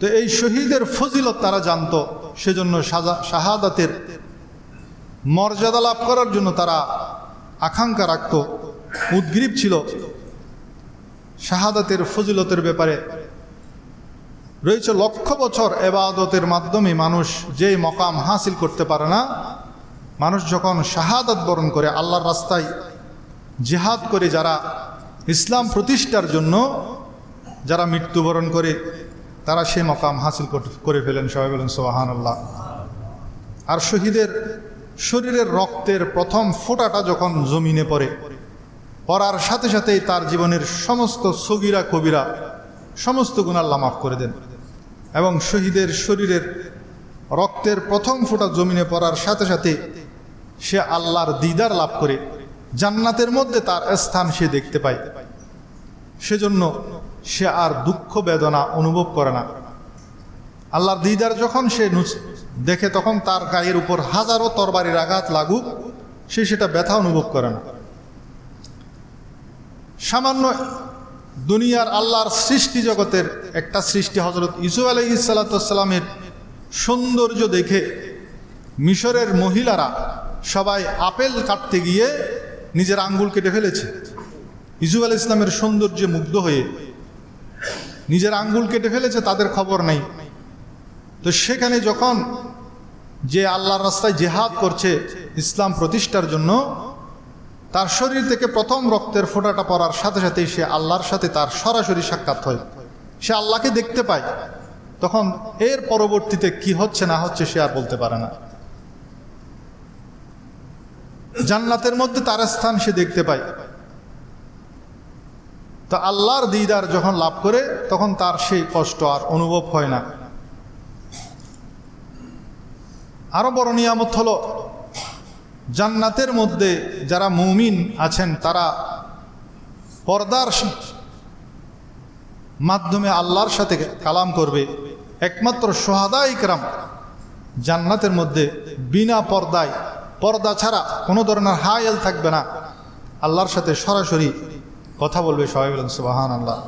তো এই শহীদের ফজিলত তারা জানত, সেজন্য সাজা- শাহাদাতের মর্যাদা লাভ করার জন্য তারা আকাঙ্ক্ষা রাখত, উদ্গ্রীব ছিল। শাহাদাতের ফজিলতের ব্যাপারে রয়েছে লক্ষ বছর এবাদতের মাধ্যমে মানুষ যেই মকাম হাসিল করতে পারে না, মানুষ যখন শাহাদাত বরণ করে আল্লাহর রাস্তায় জিহাদ করে যারা ইসলাম প্রতিষ্ঠার জন্য যারা মৃত্যুবরণ করে তারা সেই মকাম হাসিল করে ফেলেন, সবাই বলেন সোহান আল্লাহ আর শহীদের শরীরের রক্তের প্রথম ফোঁটাটা যখন জমিনে পড়ে, পড়ার সাথে সাথেই তার জীবনের সমস্ত সগিরা কবিরা সমস্ত গুণাল্লাহ মাফ করে দেন এবং শহীদের শরীরের রক্তের প্রথম ফোঁটা জমিনে পড়ার সাথে সাথে সে আল্লাহর দিদার লাভ করে, জান্নাতের মধ্যে তার স্থান সে দেখতে পায়। সেজন্য সে আর দুঃখ বেদনা অনুভব করে না। আল্লাহর দিদার যখন সে দেখে তখন তার গায়ের উপর হাজারো তরবারির আঘাত লাগুক, সে সেটা ব্যথা অনুভব করে না। সামান্য দুনিয়ার আল্লাহর সৃষ্টি জগতের একটা সৃষ্টি হজরত ইসু আলহি সাল্লাতামের সৌন্দর্য দেখে মিশরের মহিলারা সবাই আপেল কাটতে গিয়ে নিজের আঙ্গুল কেটে ফেলেছে। ইসু আল ইসলামের সৌন্দর্যে মুগ্ধ হয়ে নিজের আঙ্গুল কেটে ফেলেছে, তাদের খবর নেই। তো সেখানে যখন যে আল্লাহর রাস্তায় জেহাদ করছে ইসলাম প্রতিষ্ঠার জন্য, তার শরীর থেকে প্রথম রক্তের ফোঁটাটা পড়ার সাথে সাথেই সে আল্লাহর সাথে তার সরাসরি সাক্ষাৎ হয়। সে আল্লাহকে দেখতে পায়। তখন এর পরবর্তীতে কি হচ্ছে না হচ্ছে সে আর বলতে পারে না। জান্নাতের মধ্যে তার স্থান সে দেখতে পায়। তো আল্লাহর দিদার যখন লাভ করে, তখন তার সেই কষ্ট আর অনুভব হয় না। আরও বড় নিয়ামত হলো, জান্নাতের মধ্যে যারা মুমিন আছেন, তারা পর্দার মাধ্যমে আল্লাহর সাথে কালাম করবে। একমাত্র সোহাদা ইকরাম জান্নাতের মধ্যে বিনা পর্দায়, পর্দা ছাড়া কোনো ধরনের হায়াল থাকবে না। আল্লাহর সাথে সরাসরি কথা বলবে সবাই বলেন সুবাহান আল্লাহ